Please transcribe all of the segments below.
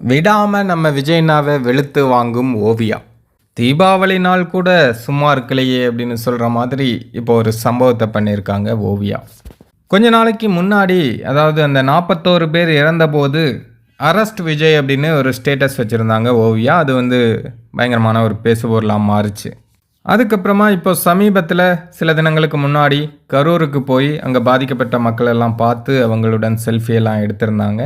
விடாமல் நம்ம விஜய்னாவை வெளுத்து வாங்கும் ஓவியா தீபாவளி நாள் கூட சும்மா இருக்கலையே அப்படின்னு சொல்கிற மாதிரி இப்போ ஒரு சம்பவத்தை பண்ணியிருக்காங்க ஓவியா. கொஞ்ச நாளைக்கு முன்னாடி அதாவது அந்த நாற்பத்தோரு பேர் இறந்தபோது அரஸ்ட் விஜய் அப்படின்னு ஒரு ஸ்டேட்டஸ் வச்சுருந்தாங்க ஓவியா. அது வந்து பயங்கரமான ஒரு பேசுபொருளாக மாறுச்சு. அதுக்கப்புறமா இப்போ சமீபத்தில் சில தினங்களுக்கு முன்னாடி கரூருக்கு போய் அங்கே பாதிக்கப்பட்ட மக்களெல்லாம் பார்த்து அவங்களுடன் செல்ஃபி எல்லாம் எடுத்திருந்தாங்க.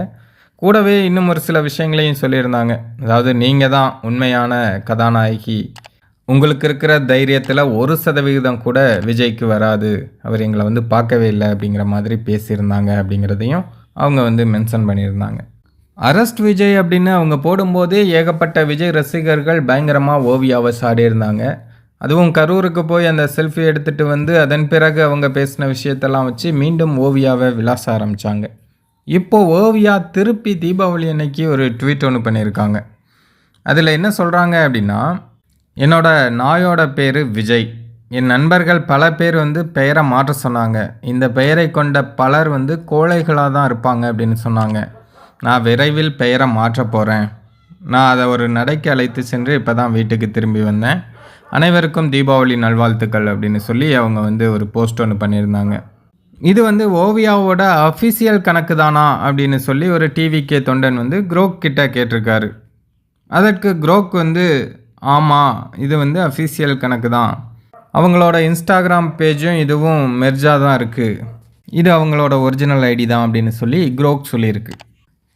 கூடவே இன்னும் ஒரு சில விஷயங்களையும் சொல்லியிருந்தாங்க. அதாவது நீங்கள் தான் உண்மையான கதாநாயகி. உங்களுக்கு இருக்கிற தைரியத்தில் ஒரு சதவிகிதம் கூட விஜய்க்கு வராது. அவர் எங்களை வந்து பார்க்கவே இல்லை அப்படிங்கிற மாதிரி பேசியிருந்தாங்க அப்படிங்கிறதையும் அவங்க வந்து மென்ஷன் பண்ணியிருந்தாங்க. அரஸ்ட் விஜய் அப்படின்னு அவங்க போடும்போதே ஏகப்பட்ட விஜய் ரசிகர்கள் பயங்கரமாக ஓவியாவை சாடியிருந்தாங்க. அதுவும் கரூருக்கு போய் அந்த செல்ஃபி எடுத்துகிட்டு வந்து அதன் பிறகு அவங்க பேசின விஷயத்தெல்லாம் வச்சு மீண்டும் ஓவியாவை விளாச ஆரம்பித்தாங்க இப்போ ஓவியா திருப்பி தீபாவளி அன்னைக்கு ஒரு ட்வீட் ஒன்று பண்ணியிருக்காங்க. அதில் என்ன சொல்கிறாங்க அப்படின்னா என்னோட நாயோட பேர் விஜய். என் நண்பர்கள் பல பேர் வந்து பெயரை மாற்ற சொன்னாங்க. இந்த பெயரை கொண்ட பலர் வந்து கோழைகளாக தான் இருப்பாங்க அப்படின்னு சொன்னாங்க. நான் விரைவில் பெயரை மாற்ற போகிறேன் நான் அதை ஒரு நடைக்கு அழைத்து சென்று இப்போ தான் வீட்டுக்கு திரும்பி வந்தேன். அனைவருக்கும் தீபாவளி நல்வாழ்த்துக்கள் அப்படின்னு சொல்லி அவங்க வந்து ஒரு போஸ்ட் ஒன்று பண்ணியிருந்தாங்க. இது வந்து ஓவியாவோட அஃபிஷியல் கணக்கு தானா அப்படின்னு சொல்லி ஒரு டிவிகே தொண்டன் வந்து குரோக் கிட்ட கேட்டிருக்காரு. அதற்கு குரோக் வந்து ஆமாம் இது வந்து அஃபிஷியல் கணக்கு தான் அவங்களோட இன்ஸ்டாகிராம் பேஜும் இதுவும் மெர்ஜாக தான் இருக்குது இது அவங்களோட ஒரிஜினல் ஐடி தான் அப்படின்னு சொல்லி குரோக் சொல்லியிருக்கு.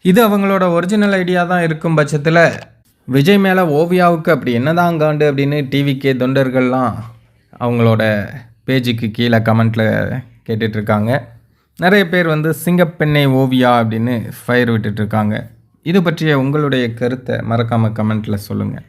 இது அவங்களோட ஒரிஜினல் ஐடியா தான் இருக்கும் பட்சத்தில் விஜய் மேலே ஓவியாவுக்கு அப்படி என்னதான் காண்டு அப்படின்னு டிவிகே தொண்டர்கள்லாம் அவங்களோட பேஜுக்கு கீழே கமெண்ட்டில் கேட்டுட்ருக்காங்க. நிறைய பேர் வந்து சிங்கப்பெண்ணை ஓவியா அப்படின்னு ஃபயர் விட்டுட்ருக்காங்க. இது பற்றிய உங்களுடைய கருத்தை மறக்காமல் கமெண்ட்டில் சொல்லுங்கள்